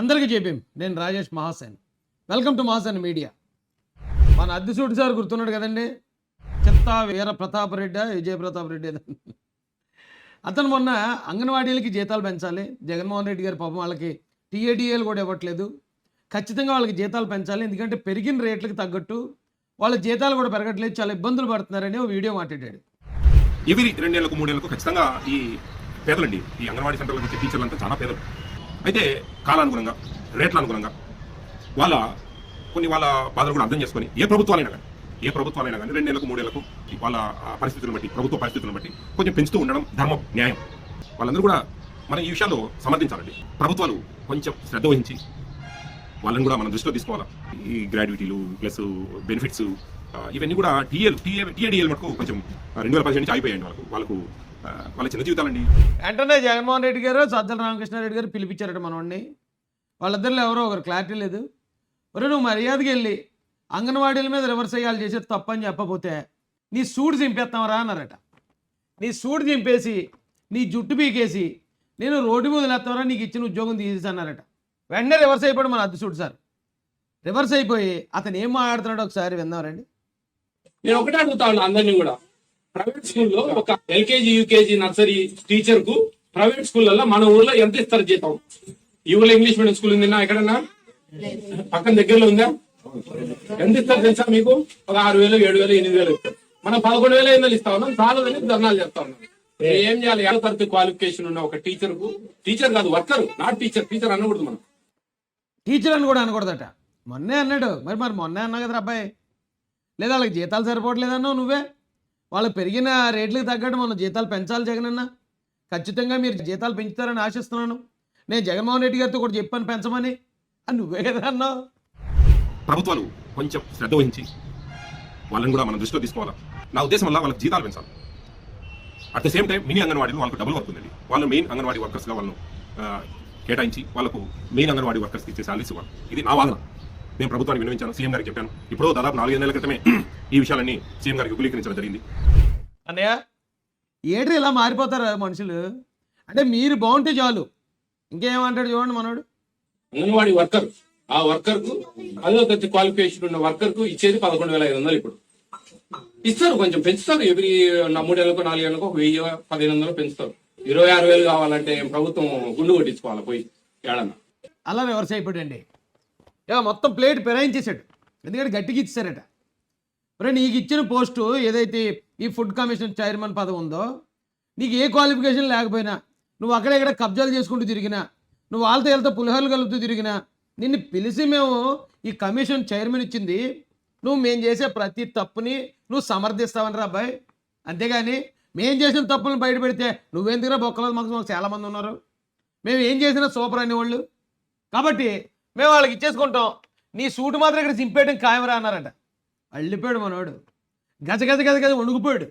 అందరికీ చెప్పాం. నేను Rajesh Mahasen. Welcome to Mahasen media. మన అద్దెసూటి సార్ గుర్తున్నాడు కదండి? చిత్తా వీర ప్రతాప్ రెడ్డి విజయ ప్రతాప్ రెడ్డి అతను మొన్న అంగన్వాడీలకి జీతాలు పెంచాలి. జగన్మోహన్ రెడ్డి గారి పాపం వాళ్ళకి టీఏడిఏలు కూడా ఇవ్వట్లేదు. ఖచ్చితంగా వాళ్ళకి జీతాలు పెంచాలి. ఎందుకంటే పెరిగిన రేట్లకు తగ్గట్టు వాళ్ళ జీతాలు కూడా పెరగట్లేదు. చాలా ఇబ్బందులు పడుతున్నారని ఓ వీడియో మాట్లాడాడు. ఇవి రెండేళ్ళకు మూడేళ్ళకు ఖచ్చితంగా ఈ పేదలండి. ఈ అంగన్వాడీ సెంటర్లకు వచ్చే టీచర్లు అంతా చాలా పేదలు. అయితే కాలానుగుణంగా రేట్ల అనుగుణంగా వాళ్ళ కొన్ని వాళ్ళ బాధలు కూడా అర్థం చేసుకొని ఏ ప్రభుత్వాలైనా కానీ ఏ ప్రభుత్వాలైనా కానీ రెండు రెండేళ్ళకు మూడేళ్ళకు వాళ్ళ పరిస్థితులను బట్టి ప్రభుత్వ పరిస్థితులను బట్టి కొంచెం పెంచుతూ ఉండడం ధర్మం న్యాయం. వాళ్ళందరూ కూడా మనం ఈ విషయాల్లో సమర్థించాలండి. ప్రభుత్వాలు కొంచెం శ్రద్ధ వహించి వాళ్ళని కూడా మనం దృష్టిలో తీసుకోవాలి? ఈ గ్రాడ్యుటీలు ప్లస్ బెనిఫిట్స్ ఇవన్నీ కూడా టీఎల్ టీఏ టీఏడిఎల్ మటుకు కొంచెం రెండు వేల పదిహేను నుంచి ఆగిపోయాయండి వాళ్ళకు వాళ్ళకు వాళ్ళ చిన్న జీవితాలండి. వెంటనే జగన్మోహన్ రెడ్డి గారు సజ్జల రామకృష్ణారెడ్డి గారు పిలిపించారట మనవాడిని వాళ్ళిద్దరిలో ఎవరో ఒకరు క్లారిటీ లేదు. ఒరే నువ్వు మర్యాదకి వెళ్ళి అంగన్వాడీల మీద రివర్స్ అయ్యాలు చేసేది తప్పని చెప్పకపోతే నీ సూడు చింపేస్తామరా అన్నారట. నీ సూడు చింపేసి నీ జుట్టు పీకేసి నేను రోడ్డు మీద వదిలేస్తామరా నీకు ఇచ్చిన ఉద్యోగం తీసేసి అన్నారట. వెంటనే రివర్స్ అయిపోయాడు మన అద్దెసూడు సార్. రివర్స్ అయిపోయి అతను ఏం మాట్లాడుతున్నాడో ఒకసారి విందామండి నేను ఒకటే అడుగుతా ఉన్నా అందరినీ కూడా. ప్రైవేట్ స్కూల్లో ఒక ఎల్కేజీ యూకేజీ నర్సరీ టీచర్కు ప్రైవేట్ స్కూళ్ళల్లో మన ఊర్లో ఎంత ఇస్తారు జీతం? ఈ ఊర్లో ఇంగ్లీష్ మీడియం స్కూల్ ఉందినా ఎక్కడన్నా? పక్కన దగ్గరలో ఉందా? ఎంత ఇస్తారు తెలుసా మీకు? ఒక ఆరు వేలు ఏడు వేలు ఎనిమిది వేలు ఇస్తారు. మనం పదకొండు వేల ఎనిమిది వేలు ఇస్తా ఉన్నాం చాలదని ధర్నాలు చేస్తా ఉన్నాం. ఏం చేయాలి? ఏడో తరగతి క్వాలిఫికేషన్ ఉన్న ఒక టీచర్కు టీచర్ కాదు వర్కర్ నాట్ టీచర్ టీచర్ అనకూడదు మనం. టీచర్ అని కూడా అనకూడదట. మొన్నే అన్నాడు. మరి మరి మొన్నే అన్నా కదా అబ్బాయి? లేదా వాళ్ళకి జీతాలు సరిపోవట్లేదన్నావు నువ్వే? వాళ్ళు పెరిగిన రేట్లకు తగ్గట్టు మనం జీతాలు పెంచాలి జగనన్న ఖచ్చితంగా మీరు జీతాలు పెంచుతారని ఆశిస్తున్నాను. నేను జగన్మోహన్ రెడ్డి గారితో కూడా చెప్పాను పెంచమని. అని నువ్వే కదా అన్నావు. ప్రభుత్వాలు కొంచెం శ్రద్ధ వహించి వాళ్ళని కూడా మనం దృష్టిలో తీసుకోవాలి? నా ఉద్దేశం వల్ల వాళ్ళకి జీతాలు పెంచాలి. At the same time mini అంగన్వాడీలో వాళ్ళకు డబుల్ వర్క్ ఉందండి. వాళ్ళు మెయిన్ అంగన్వాడీ వర్కర్స్గా వాళ్ళను కేటాయించి వాళ్ళకు మెయిన్ అంగన్వాడీ వర్కర్స్కి ఇచ్చే సాలరీస్ ఇవ్వాలి. ఇది నా వాదన. నేను ప్రభుత్వానికి వినియోగించాను సీఎం గారికి చెప్పాను. ఇప్పుడు దాదాపు నాలుగైదు నెలల క్రితమే ఈ విషయాలన్నీ సీఎం గారికి విపులీకరించడం జరిగింది. అన్నయ్య? ఏడ్రి ఇలా మారిపోతారు మనుషులు? అంటే మీరు బాగుంటే చాలు. ఇంకేమంటాడు చూడండి మనోడు. అంగన్వాడీ వర్కర్. ఆ వర్కర్కు పదో తరగతి క్వాలిఫికేషన్ ఉన్న వర్కర్కు ఇచ్చేది పదకొండు వేల ఐదు వందలు ఇప్పుడు. ఇస్తారు కొంచెం పెంచుతారు. ఎవ్రీ మూడేళ్ళకు నాలుగేళ్ళకు ఒక వెయ్యి పదిహేను వందలు పెంచుతారు. ఇరవై ఆరు వేలు కావాలంటే ప్రభుత్వం గుండు కొట్టించుకోవాలి పోయి ఏడన్నా. అలా రివర్స్ అయిపోయాడండి ఇక మొత్తం ప్లేట్ పెరాయించేశాడు. ఎందుకంటే గట్టిగా ఇచ్చారట మరి నీకు ఇచ్చిన పోస్టు ఏదైతే ఈ ఫుడ్ కమిషన్ చైర్మన్ పదవి ఉందో నీకు ఏ క్వాలిఫికేషన్ లేకపోయినా నువ్వు అక్కడెక్కడ కబ్జాలు చేసుకుంటూ తిరిగినా నువ్వు వాళ్ళతో వెళ్తే పులిహోరలు కలుపుతూ తిరిగినా నిన్ను పిలిచి మేము ఈ కమిషన్ చైర్మన్ ఇచ్చింది నువ్వు మేము చేసే ప్రతి తప్పుని నువ్వు సమర్థిస్తావనరా అబ్బాయి. అంతేగాని మేము చేసిన తప్పులను బయట పెడితే నువ్వెందుకురా బొక్కలో మాకు మాకు చాలామంది ఉన్నారు. మేము ఏం చేసినా సూపర్ అనేవాళ్ళు. కాబట్టి మేము వాళ్ళకి ఇచ్చేసుకుంటాం. నీ సూటు మాత్రం ఇక్కడ చింపేయడం ఖాయమరా అన్నారట. అళ్ళిపోయాడు మనోడు. గజ గజ గజ గజ వణుకుపోయాడు.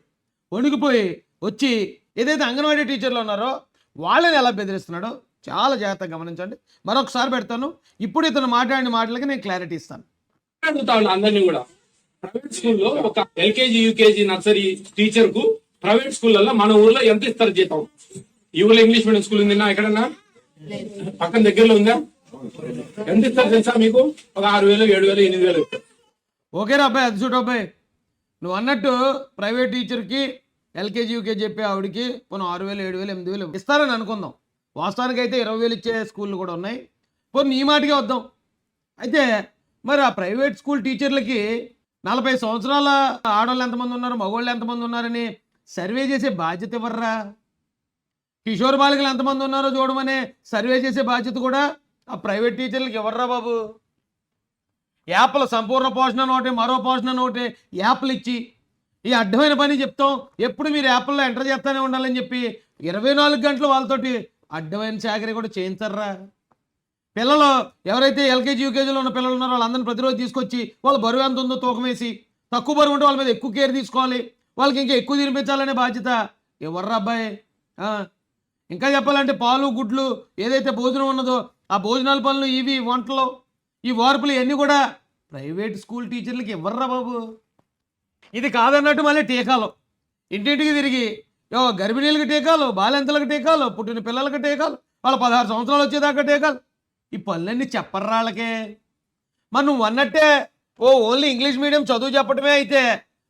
వణుకుపోయి వచ్చి ఏదైతే అంగన్వాడీ టీచర్లు ఉన్నారో వాళ్ళని ఎలా బెదిరిస్తున్నాడో చాలా జాగ్రత్తగా గమనించండి. మరొకసారి పెడతాను. ఇప్పుడు ఇతను మాట్లాడిన మాటలకి నేను క్లారిటీ ఇస్తాను. అడుగుతా ఉన్నా అందరినీ కూడా. ప్రైవేట్ స్కూల్లో ఒక ఎల్కేజీ యూకేజీ నర్సరీ టీచర్కు ప్రైవేట్ స్కూళ్ళల్లో మన ఊర్లో ఎంత ఇస్తారు జీతం? ఈ ఊర్లో ఇంగ్లీష్ మీడియం స్కూల్ ఉందిన్నా ఎక్కడన్నా? పక్కన దగ్గరలో ఉందా? ఎంత ఇస్తారు తెలుసా మీకు? ఒక ఆరు వేలు ఏడు వేలు ఎనిమిది వేలు ఓకేరా అబ్బాయి అది చూడు అబ్బాయి. నువ్వు అన్నట్టు ప్రైవేట్ టీచర్కి ఎల్కేజీ యూకేజీ చెప్పే ఆవిడకి పోను ఆరు వేలు ఏడు వేలు ఎనిమిది వేలు ఇస్తారని అనుకుందాం. వాస్తవానికి అయితే ఇరవై వేలు ఇచ్చే స్కూళ్ళు కూడా ఉన్నాయి. పోనీ ఈ మాటకే వద్దాం. అయితే మరి ఆ ప్రైవేట్ స్కూల్ టీచర్లకి నలభై సంవత్సరాల ఆడవాళ్ళు ఎంతమంది ఉన్నారు మగవాళ్ళు ఎంతమంది ఉన్నారని సర్వే చేసే బాధ్యత ఇవ్వర్రా కిషోర్ బాలికలు ఎంతమంది ఉన్నారో చూడమనే సర్వే చేసే బాధ్యత కూడా ఆ ప్రైవేట్ టీచర్లకి ఎవర్రా బాబు? యాప్ల సంపూర్ణ పోషణ ఒకటి మరో పోషణ ఒకటి యాప్లు ఇచ్చి ఈ అడ్డమైన పని చెప్తాం. ఎప్పుడు మీరు యాప్ల్లో ఎంటర్ చేస్తూనే ఉండాలని చెప్పి ఇరవై నాలుగు గంటలు వాళ్ళతోటి అడ్డమైన చాకరీ కూడా చేయించర్రా. పిల్లలు ఎవరైతే ఎల్కేజీ యూకేజీలో ఉన్న పిల్లలు ఉన్నారో వాళ్ళందరినీ ప్రతిరోజు తీసుకొచ్చి వాళ్ళ బరువు ఎంత ఉందో తూకం వేసి తక్కువ బరువు ఉంటే వాళ్ళ మీద ఎక్కువ కేర్ తీసుకోవాలి. వాళ్ళకి ఇంకా ఎక్కువ తినిపించాలనే బాధ్యత ఎవర్రా అబ్బాయి? ఇంకా చెప్పాలంటే పాలు గుడ్లు ఏదైతే భోజనం ఉన్నదో ఆ భోజనాల పనులు ఇవి వంటలు ఈ వార్పులు ఇవన్నీ కూడా ప్రైవేట్ స్కూల్ టీచర్లకి ఇవ్వర్రా బాబు? ఇది కాదన్నట్టు మళ్ళీ టీకాలు. ఇంటింటికి తిరిగి యో గర్భిణీలకు టీకాలు బాలెంతలకు టీకాలు పుట్టిన పిల్లలకు టీకాలు వాళ్ళ పదహారు సంవత్సరాలు వచ్చేదాకా టీకాలు. ఈ పనులన్నీ చెప్పర్రాళ్ళకే మరి నువ్వు అన్నట్టే ఓ ఓన్లీ ఇంగ్లీష్ మీడియం చదువు చెప్పడమే అయితే.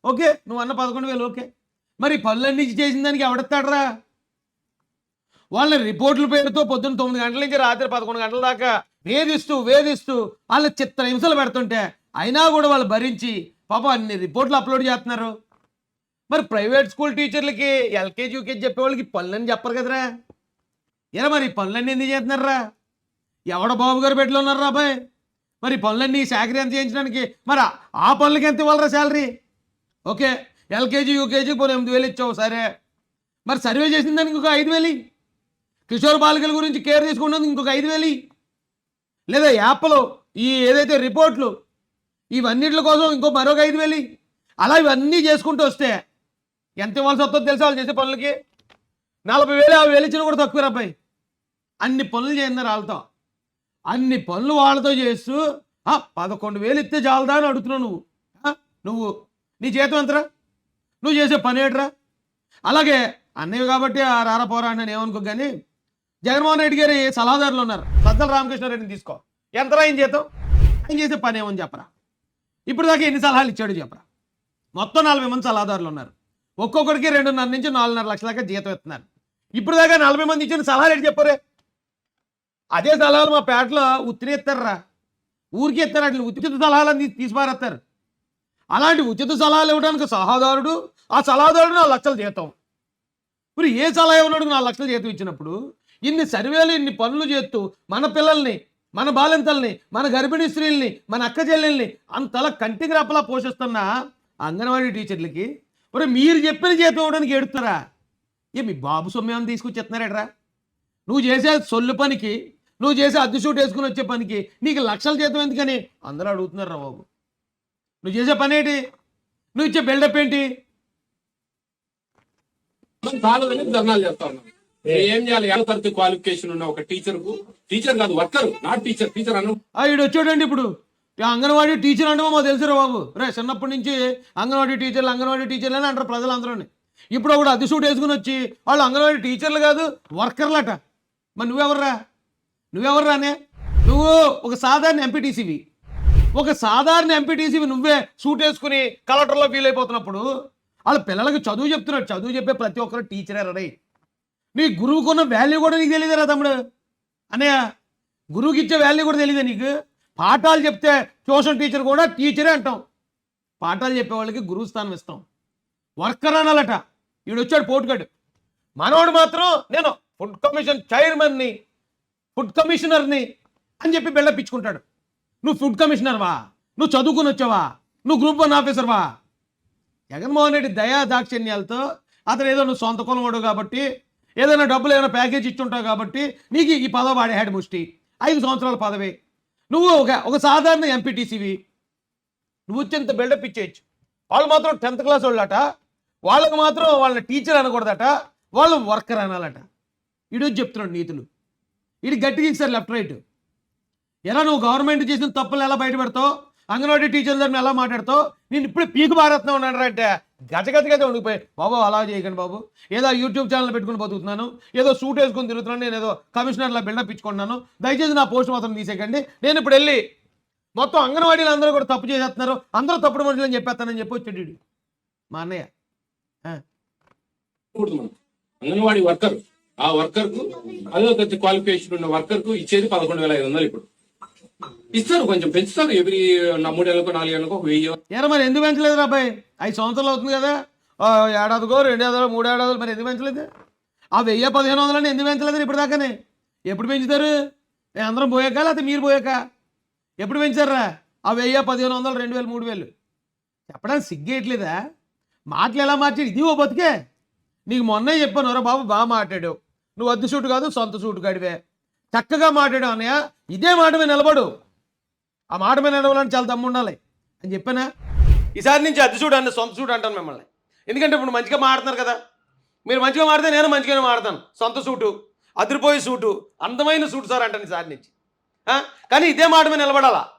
ఓకే నువ్వు అన్న పదకొండు వేలు ఓకే. మరి ఈ పనులన్నీ చేసిన దానికి ఎవడెత్తాడరా వాళ్ళ రిపోర్టుల పేరుతో పొద్దున్న తొమ్మిది గంటల నుంచి రాత్రి పదకొండు గంటల దాకా వేధిస్తూ వేధిస్తూ వాళ్ళ చిత్ర హింసలు పెడుతుంటే అయినా కూడా వాళ్ళు భరించి పాపం అన్ని రిపోర్ట్లు అప్లోడ్ చేస్తున్నారు. మరి ప్రైవేట్ స్కూల్ టీచర్లకి ఎల్కేజీ యూకేజీ చెప్పేవాళ్ళకి పనులని చెప్పరు కదరా. ఇలా మరి ఈ పనులన్నీ ఎందుకు చేస్తున్నారా ఎవడ బాబు గారు బెడ్లో ఉన్నారా అబ్బాయి. మరి పనులన్నీ శాఖరి ఎంత చేయించడానికి మరి ఆ- పనులకి ఎంత ఇవ్వాలరా శాలరీ? ఓకే ఎల్కేజీ యూకేజీ పోనీ ఎనిమిది వేలు ఇచ్చావు సరే. మరి సర్వే చేసిన దానికి ఒక ఐదు వేలు కిషోర్ బాలికల గురించి కేర్ తీసుకున్నందుకు ఇంకొక ఐదు వేలు లేదా యాప్లో ఈ ఏదైతే రిపోర్ట్లు ఇవన్నిటి కోసం ఇంకో మరొక ఐదు వేలు అలా ఇవన్నీ చేసుకుంటూ వస్తే ఎంత ఇవ్వాల్సి వస్తుందో తెలుసా వాళ్ళు చేసే పనులకి? నలభై వేలు యాభై వేలు ఇచ్చినా కూడా తక్కువ అబ్బాయి. అన్ని పనులు చేస్తున్నారు వాళ్ళతో. అన్ని పనులు వాళ్ళతో చేస్తూ పదకొండు వేలు ఇస్తే చాలదా అని అడుగుతున్నావు నువ్వు. నువ్వు. నీ జీతం ఎంతరా? నువ్వు చేసే పని ఏంట్రా? అలాగే అన్నయ్య కాబట్టి ఆ రారా పోరా అని నేను ఏమనుకో కానీ జగన్మోహన్ రెడ్డి గారి సలహాదారులు ఉన్నారు. సజ్జల రామకృష్ణారెడ్డిని తీసుకో. ఎంతరా ఆయన జీతం ఆయన చేసే పని ఏమని చెప్పరా. ఇప్పుడు దాకా ఎన్ని సలహాలు ఇచ్చాడు చెప్పరా. మొత్తం నలభై మంది సలహాదారులు ఉన్నారు. ఒక్కొక్కడికి రెండున్నర నుంచి నాలుగున్నర లక్షల దాకా జీతం ఇస్తున్నారు. ఇప్పుడు దాకా నలభై మంది ఇచ్చిన సలహాలు ఏంటి చెప్పరే. అదే సలహాలు మా పేటలో ఉత్తిరి ఇస్తారా ఊరికి ఎత్తారు అట్లా ఉచిత సలహాలు తీసి పారేస్తారు అలాంటి ఉచిత సలహాలు ఇవ్వడానికి సలహాదారుడు ఆ సలహాదారుడు నాలుగు లక్షలు జీతం. ఇప్పుడు ఏ సలహా ఇవ్వడానికి నాలుగు లక్షలు జీతం ఇచ్చినప్పుడు ఇన్ని సర్వేలు ఇన్ని పనులు చేస్తూ మన పిల్లల్ని మన బాలింతల్ని మన గర్భిణీ స్త్రీల్ని మన అక్క చెల్లెల్ని అంతలా కంటికి రెప్పలా పోషిస్తున్న అంగన్వాడీ టీచర్లకి? మరి మీరు చెప్పిన జీతం ఇవ్వడానికి ఏ మీ బాబు సొమ్మేమని తీసుకొచ్చి ఇస్తున్నారేట్రా నువ్వు చేసే సొల్లు పనికి నువ్వు చేసే అద్దె షూట్ వేసుకుని వచ్చే పనికి నీకు లక్షల జీతం ఎందుకని అందరూ అడుగుతున్నారు రా బాబు? నువ్వు చేసే పని ఏంటి? నువ్వు ఇచ్చే బిల్డప్ ఏంటి? ధర్నాలు చేస్తా ఏం? చేయాలి? ఏడో తరగతి క్వాలిఫికేషన్ ఉన్న ఒక టీచర్కు టీచర్ కాదు వర్కర్ నాట్ టీచర్ టీచర్ అను. ఈడు వచ్చాడండి ఇప్పుడు. అంగన్వాడీ టీచర్ అంటే మాకు తెలుసురా బాబు. రే చిన్నప్పటి నుంచి అంగన్వాడీ టీచర్లు అంగన్వాడీ టీచర్లు అని అంటారు ప్రజలందరూని. ఇప్పుడు ఒకడు అద్దె షూట్ వేసుకుని వచ్చి వాళ్ళు అంగన్వాడీ టీచర్లు కాదు వర్కర్లట మరి నువ్వెవర్రా? నువ్వెవర్రానే నువ్వు ఒక సాధారణ ఎంపీటీసీవి ఒక సాధారణ ఎంపీటీసీవి నువ్వే సూట్ వేసుకుని కలెక్టర్లో ఫీల్ అయిపోతున్నప్పుడు వాళ్ళ పిల్లలకి చదువు చెప్తున్నాడు. చదువు చెప్పే ప్రతి ఒక్కరు టీచరే రడై నీ గురువుకున్న వాల్యూ కూడా నీకు తెలియదురా తమ్ముడు? అన్నయ్య గురువుకి ఇచ్చే వాల్యూ కూడా తెలియదు నీకు? పాఠాలు చెప్తే ట్యూషన్ టీచర్ కూడా టీచరే అంటాం పాఠాలు చెప్పే వాళ్ళకి గురువు స్థానం ఇస్తాం. వర్కర్ అనాలట. ఈడు వచ్చాడు పోటుగాడు. మనోడు మాత్రం నేను ఫుడ్ కమిషన్ చైర్మన్ని ఫుడ్ కమిషనర్ని అని చెప్పి బిల్డప్పించుకుంటాడు నువ్వు ఫుడ్ కమిషనర్వా? నువ్వు చదువుకుని వచ్చావా? నువ్వు గ్రూప్ వన్ ఆఫీసర్వా? జగన్మోహన్ రెడ్డి దయా దాక్షిణ్యాలతో అతను ఏదో నువ్వు సొంత కులం వాడు కాబట్టి ఏదైనా డబ్బులు ఏమైనా ప్యాకేజ్ ఇచ్చుంటావు కాబట్టి నీకు ఈ పదవి వాడేహాడు ముష్టి. ఐదు సంవత్సరాల పదవి. నువ్వు ఒక ఒక సాధారణ ఎంపీటీసీవి నువ్వు వచ్చేంత బిల్డప్ ఇచ్చేయచ్చు. వాళ్ళు మాత్రం టెన్త్ క్లాస్ వాళ్ళట. వాళ్ళకి మాత్రం వాళ్ళని టీచర్ అనకూడదట. వాళ్ళు వర్కర్ అనాలట. ఇడు చెప్తున్నాడు నీతులు. ఇది గట్టిగా ఇస్తారు లెఫ్ట్ రైట్. ఎలా నువ్వు గవర్నమెంట్ చేసిన తప్పులు ఎలా బయటపెడతావు? అంగన్వాడీ టీచర్ల ఎలా మాట్లాడతావు? నేను ఇప్పుడే పీకు మారేస్తున్నా ఉన్నాను అంటే. గజ ఉండిపోయి బాబు అలా చేయకండి బాబు. ఏదో యూట్యూబ్ ఛానల్ పెట్టుకుని బతుకుతున్నాను. ఏదో సూట్ వేసుకుని తిరుగుతున్నాను. నేను ఏదో కమిషనర్లా బిల్డప్ ఇచ్చుకుంటున్నాను. దయచేసి నా పోస్ట్ మాత్రం తీసేయకండి. నేను ఇప్పుడు వెళ్ళి మొత్తం అంగన్వాడీలు అందరూ కూడా తప్పు చేసేస్తున్నారు. అందరూ తప్పుడు మనుషులు అని చెప్పేస్తానని చెప్పి వచ్చాడు మా అన్నయ్య. అంగన్వాడీ వర్కర్. ఆ వర్కర్కు అదో క్వాలిఫికేషన్ ఉన్న వర్కర్కు ఇచ్చేది పదకొండు వేల ఐదు వందలు ఇప్పుడు. ఇస్తారు కొంచెం పెంచుతారు. ఎవ్రీ మూడేళ్ళకో నాలుగేళ్ళకో ఒక వెయ్యి. ఏరా మరి ఎందుకు పెంచలేదు అబ్బాయి? ఐదు సంవత్సరాలు అవుతుంది కదా. ఏడాదికో రెండు ఏడాది మూడు ఏడాదులు మరి ఎందుకు పెంచలేదు? ఆ వెయ్యి పదిహేను వందలని ఎందుకు పెంచలేదు ఇప్పుడు దాకానే ఎప్పుడు పెంచుతారు? అందరం పోయాక? లేకపోతే మీరు పోయాక? ఎప్పుడు పెంచారా ఆ వెయ్యి పదిహేను వందలు రెండు వేలు మూడు వేలు. చెప్పడానికి సిగ్గేయట్లేదా? మాటలు ఎలా మార్చాడు ఇది ఓ బతికే. నీకు మొన్నే చెప్పాను రా బాబు బాగా మాట్లాడావు. నువ్వు వద్దు సూటు కాదు సొంత సూటు గడివే చక్కగా మాట్లాడు అన్నయ్య. ఇదే మాట మీద నిలబడు. ఆ మాట మీద నిలబడాలని చాలా దమ్ము ఉండాలి. అని చెప్పానా? ఈసారి నుంచి అద్దె సూట్ అన్న సొంత చూడు అంటాను మిమ్మల్ని. ఎందుకంటే ఇప్పుడు మంచిగా మాడుతున్నారు కదా. మీరు మంచిగా మాడితే నేను మంచిగానే మాడతాను సొంత సూటు అదిరిపోయే సూటు అందమైన సూటు సార్ అంటాను ఈసారి నుంచి. కానీ ఇదే మాట మీద నిలబడాలా?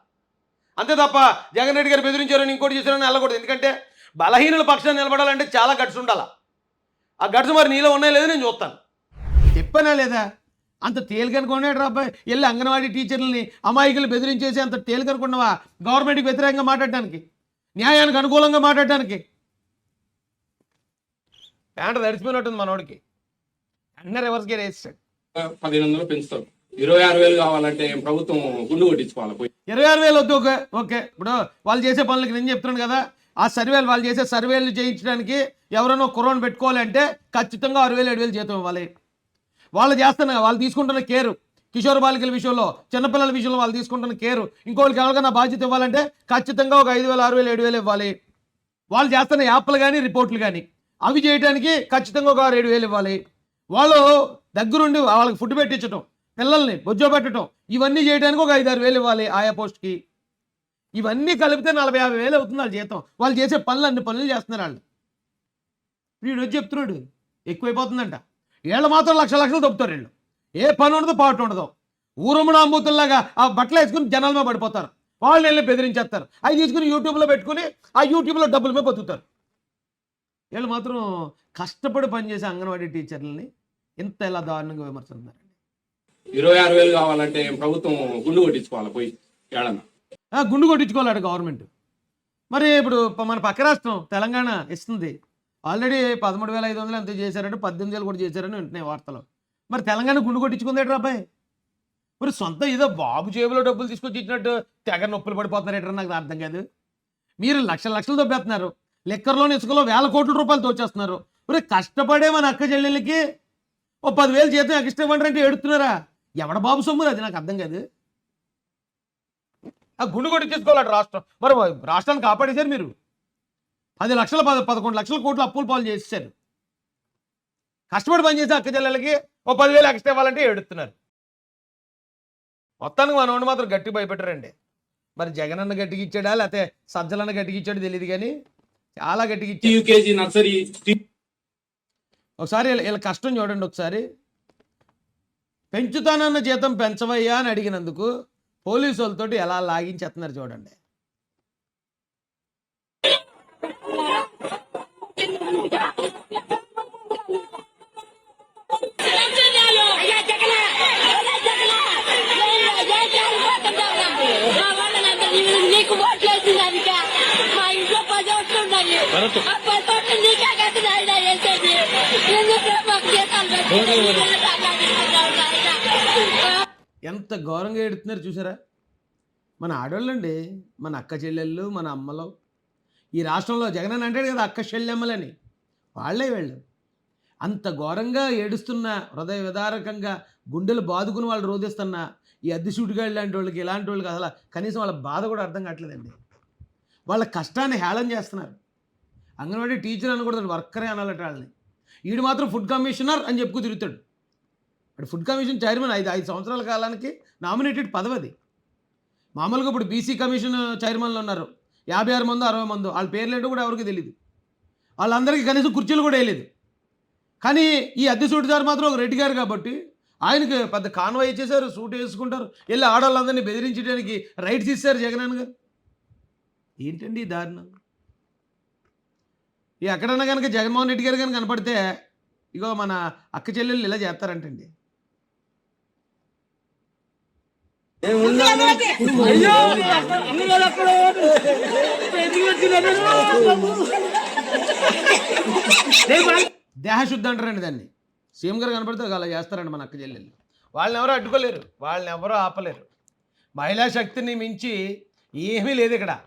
అంతే తప్ప జగన్ రెడ్డి గారు బెదిరించారని ఇంకోటి చేశారని వెళ్ళకూడదు ఎందుకంటే బలహీనుల పక్షాన్ని నిలబడాలంటే చాలా గట్స్ ఉండాలా? ఆ గట్స్ మరి నీలో ఉన్నాయో లేదో నేను చూస్తాను. చెప్పానా లేదా? అంత తేలికనుకున్నాడు అబ్బాయి. వెళ్ళి అంగన్వాడీ టీచర్లని అమాయకులు బెదిరించేసి అంత తేలికనుకున్నావా గవర్నమెంట్కి వ్యతిరేకంగా మాట్లాడడానికి న్యాయానికి అనుకూలంగా మాట్లాడడానికి. ప్యాంట తడిచిపోయినట్టుంది మనోడికి. అన్న రివర్స్ గేర్ వేసాడు పదిహేను వందలు పెంచుతాం. ఇరవై ఆరు వేలు కావాలంటే ప్రభుత్వం గుండు కొట్టించుకోవాలి ఇరవై ఆరు వేలు వద్దు ఓకే ఓకే. ఇప్పుడు వాళ్ళు చేసే పనులకి నేను చెప్తున్నాను కదా ఆ సర్వేలు వాళ్ళు చేసే సర్వేలు చేయించడానికి ఎవరైనా కుర్రోని పెట్టుకోవాలి అంటే ఖచ్చితంగా ఆరు వేలు ఏడు వేలు జీతం ఇవ్వాలి. వాళ్ళు చేస్తున్న వాళ్ళు తీసుకుంటున్న కేరు. కిషోర్ బాలికల విషయంలో చిన్నపిల్లల విషయంలో వాళ్ళు తీసుకుంటున్న కేరు. ఇంకోళ్ళకి ఎవరికైనా బాధ్యత ఇవ్వాలంటే ఖచ్చితంగా ఒక ఐదు వేలు ఆరు వేలు ఏడు వేలు ఇవ్వాలి. వాళ్ళు చేస్తున్న యాప్లు కానీ రిపోర్ట్లు కానీ అవి చేయడానికి ఖచ్చితంగా ఒక ఆరు ఏడు వేలు ఇవ్వాలి. వాళ్ళు దగ్గరుండి వాళ్ళకి ఫుడ్ పెట్టించడం పిల్లల్ని బొజ్జో పెట్టడం ఇవన్నీ చేయడానికి ఒక ఐదు ఆరు వేలు ఇవ్వాలి ఆయా పోస్ట్కి. ఇవన్నీ కలిపితే నలభై యాభై వేలు అవుతుంది వాళ్ళ జీతం. వాళ్ళు చేసే పనులు అన్ని పనులు చేస్తున్నారు వాళ్ళు. వీడు వచ్చి చెప్తున్నాడు ఎక్కువైపోతుందంట. వీళ్ళు మాత్రం లక్ష లక్షలు దొప్పుతారు వీళ్ళు. ఏ పని ఉండదు పాటు ఉండదు. ఊరముడాంబూతుల్లాగా ఆ బట్టలు వేసుకుని జనాల మీద పడిపోతారు. వాళ్ళు వెళ్ళి బెదిరించేస్తారు. అవి తీసుకుని యూట్యూబ్లో పెట్టుకుని ఆ యూట్యూబ్లో డబ్బుల మీద బతుకుతారు. వీళ్ళు మాత్రం కష్టపడి పనిచేసే అంగన్వాడీ టీచర్లని ఇంత ఎలా దారుణంగా విమర్శిస్తున్నారు ఇరవై ఆరు వేలు కావాలంటే ప్రభుత్వం గుండు కొట్టించుకోవాలి పోయి గుండు కొట్టించుకోలేడు గవర్నమెంట్. మరి ఇప్పుడు మన పక్క రాష్ట్రం తెలంగాణ ఇస్తుంది. ఆల్రెడీ పదమూడు వేల ఐదు వందలు ఎంత చేశారంటే పద్దెనిమిది వేలు కూడా చేశారని వింటున్నాయి వార్తలు. మరి తెలంగాణ గుండు కొట్టించుకుందేట్రా అబ్బాయి? మరి సొంత ఏదో బాబు జేబులో డబ్బులు తీసుకొచ్చి ఇచ్చినట్టు తెగ నొప్పులు పడిపోతున్నారేట్రా నాకు అర్థం కాదు. మీరు లక్షల లక్షలు దొబ్బేస్తున్నారు. లెక్కర్లోని ఇసుకలో వేల కోట్ల రూపాయలు తోచేస్తున్నారు. మరి కష్టపడే మన అక్క చెల్లెళ్ళకి ఓ పదివేలు జీతం ఎక్స్ట్రా ఇవ్వండి అంటే ఎడుతున్నారా ఎవడ బాబు సొమ్ము అది నాకు అర్థం కాదు. ఆ గుండు కొట్టించేసుకోవాలి రాష్ట్రం. మరి రాష్ట్రాన్ని కాపాడేశారు మీరు? పది లక్షల పద పదకొండు లక్షల కోట్ల అప్పులు పాలు చేసేసారు కష్టపడి పనిచేసే అక్క చెల్లెలకి ఓ పదివేలు ఎక్స్ట్రా ఇవ్వాలంటే ఎడుతున్నారు మొత్తానికి మనోడు మాత్రం గట్టి భయపెట్టరండి. మరి జగన్ అన్న గట్టికి ఇచ్చాడా? లేకపోతే సజ్జలన్న గట్టికి ఇచ్చాడు తెలియదు కానీ చాలా గట్టికి ఇచ్చాడు. ఒకసారి వీళ్ళ- కష్టం చూడండి ఒకసారి. పెంచుతానన్న జీతం పెంచవయ్యా అని అడిగినందుకు పోలీసు వాళ్ళతోటి ఎలా లాగించేస్తున్నారు చూడండి. నీకు ఓట్లు వేసినాక మా ఇంట్లో పది ఓట్లు ఉన్నాయి. ఆ పది ఓట్లు నీకే కదా నాయన వేసేది. ఎందుకు మాకు జీతాలు పెట్టి ఎంత ఘోరంగా ఎడుతున్నారు చూసారా మన ఆడవాళ్ళండి మన అక్క చెల్లెళ్ళు మన అమ్మలు. ఈ రాష్ట్రంలో జగన్ అంటాడు కదా అక్క చెల్లెమ్మలని. వాళ్ళే వీళ్ళు. అంత ఘోరంగా ఏడుస్తున్న హృదయ విదారకంగా గుండెలు బాదుకుని వాళ్ళు రోధిస్తున్న ఈ అద్దెసూటిగాళ్ళు లాంటి వాళ్ళకి ఇలాంటి వాళ్ళకి అసలు కనీసం వాళ్ళ బాధ కూడా అర్థం కావట్లేదండి. వాళ్ళ కష్టాన్ని హేళన చేస్తున్నారు. అంగన్వాడీ టీచర్ అనకూడదు వర్కరే అనాలట వాళ్ళని. వీడు మాత్రం ఫుడ్ కమిషనర్ అని చెప్పుకు తిరుగుతాడు. అటు ఫుడ్ కమిషన్ చైర్మన్ ఐదు ఐదు సంవత్సరాల కాలానికి నామినేటెడ్ పదవి అది. మామూలుగా ఇప్పుడు బీసీ కమిషన్ చైర్మన్లు ఉన్నారు. యాభై ఆరు మందో అరవై మందో వాళ్ళ పేర్లు ఏంటో కూడా ఎవరికి తెలియదు వాళ్ళందరికీ కనీసం కుర్చీలు కూడా వేయలేదు. కానీ ఈ అద్దె సూట్ గారు మాత్రం ఒక రెడ్డి గారు కాబట్టి ఆయనకి పెద్ద కాన్వాయ్ ఇచ్చేశారు సూట్ వేసుకుంటారు. వెళ్ళి ఆడవాళ్ళందరినీ బెదిరించడానికి రైట్స్ ఇచ్చారు జగనన్న గారు. ఏంటండి దారుణం? ఈ ఎక్కడన్నా కనుక జగన్మోహన్ రెడ్డి గారు కనుక కనపడితే ఇగో మన అక్క చెల్లెళ్ళు ఇలా చేస్తారంటండి. దేహశుద్ధి అంటారండి దాన్ని. సీఎం గారు కనపడితే అలా చేస్తారండి మన అక్క చెల్లెళ్ళు. వాళ్ళని ఎవరో అడ్డుకోలేరు. వాళ్ళని ఎవరో ఆపలేరు. మహిళా శక్తిని మించి ఏమీ లేదు ఇక్కడ.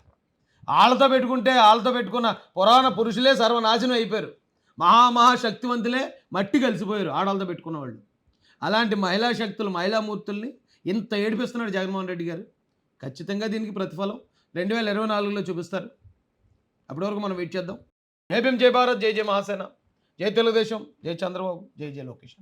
వాళ్ళతో పెట్టుకుంటే వాళ్ళతో పెట్టుకున్న పురాణ పురుషులే సర్వనాశనం అయిపోయారు. మహామహాశక్తివంతులే మట్టి కలిసిపోయారు ఆడవాళ్ళతో పెట్టుకున్న వాళ్ళు. అలాంటి మహిళా శక్తులు మహిళామూర్తుల్ని ఇంత ఏడిపిస్తున్నాడు జగన్మోహన్ రెడ్డి గారు. ఖచ్చితంగా దీనికి ప్రతిఫలం రెండు వేల ఇరవై నాలుగులో చూపిస్తారు. అప్పటి వరకు మనం వెయిట్ చేద్దాం. జై భీమ్ జై భారత్ జై జయ మహాసేన. జై తెలుగుదేశం జై చంద్రబాబు జై జయ లోకేష్